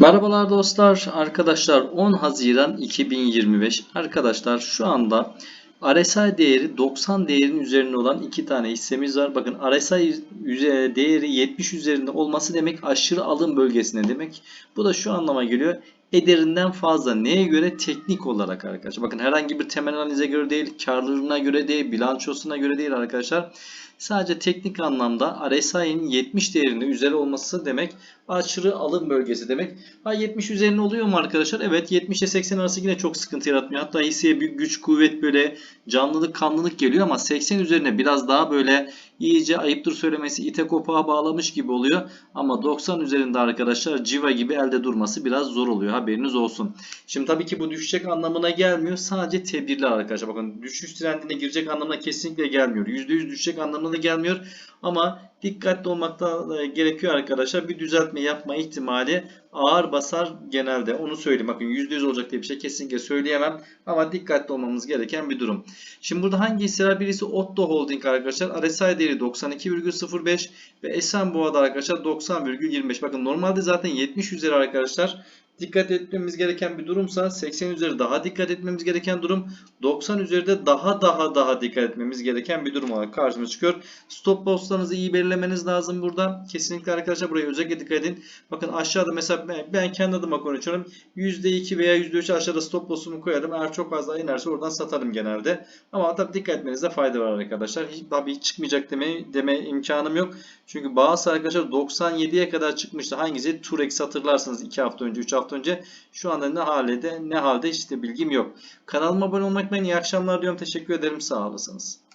Merhabalar dostlar, arkadaşlar 10 Haziran 2025 arkadaşlar şu anda RSI değeri 90 değerinin üzerinde olan iki tane hissemiz var. Bakın RSI değeri 70 üzerinde olması demek aşırı alım bölgesine demek. Bu da şu anlama geliyor. Ederinden fazla neye göre? Teknik olarak arkadaşlar. Bakın herhangi bir temel analize göre değil, karlılığına göre değil, bilançosuna göre değil arkadaşlar. Sadece teknik anlamda RSI'nin 70 değerinde üzeri olması demek aşırı alım bölgesi demek. Ha 70 üzerine oluyor mu arkadaşlar? Evet 70 ile 80 arası yine çok sıkıntı yaratmıyor. Hatta hisseye bir güç, kuvvet böyle canlılık, kanlılık geliyor ama 80 üzerine biraz daha böyle iyice ayıptır söylemesi ite kopağa bağlamış gibi oluyor. Ama 90 üzerinde arkadaşlar civa gibi elde durması biraz zor oluyor. Haberiniz olsun. Şimdi tabii ki bu düşecek anlamına gelmiyor. Sadece tedbirler arkadaşlar. Bakın düşüş trendine girecek anlamına kesinlikle gelmiyor. %100 düşecek anlamına da gelmiyor. Ama dikkatli olmakta e, gerekiyor arkadaşlar. Bir düzeltme yapma ihtimali ağır basar genelde. Onu söyleyeyim. Bakın %100 olacak diye bir şey kesinlikle söyleyemem. Ama dikkatli olmamız gereken bir durum. Şimdi burada hangi hisseler? Birisi Otto Holding arkadaşlar. RSI değeri 92,05 ve Esenboğa'da arkadaşlar 90,25. Bakın normalde zaten 70 üzeri arkadaşlar. Dikkat etmemiz gereken bir durumsa 80 üzeri daha dikkat etmemiz gereken durum 90 üzerinde daha daha daha dikkat etmemiz gereken bir durum olarak karşımıza çıkıyor. Stop loss'larınızı iyi belirlemeniz lazım burada. Kesinlikle arkadaşlar buraya özellikle dikkat edin. Bakın aşağıda mesela ben, kendi adıma konuşuyorum. %2 veya %3 aşağıda stop loss'umu koyarım. Eğer çok fazla inerse oradan satarım genelde. Ama tabii dikkat etmenizde fayda var arkadaşlar. Hiç, tabii hiç çıkmayacak deme, deme imkanım yok. Çünkü bazı arkadaşlar 97'ye kadar çıkmıştı. Hangisi? Turex hatırlarsınız 2 hafta önce 3 hafta önce. Şu anda ne halde ne halde işte bilgim yok. Kanalıma abone olmak için iyi akşamlar diyorum. Teşekkür ederim. Sağ olasınız.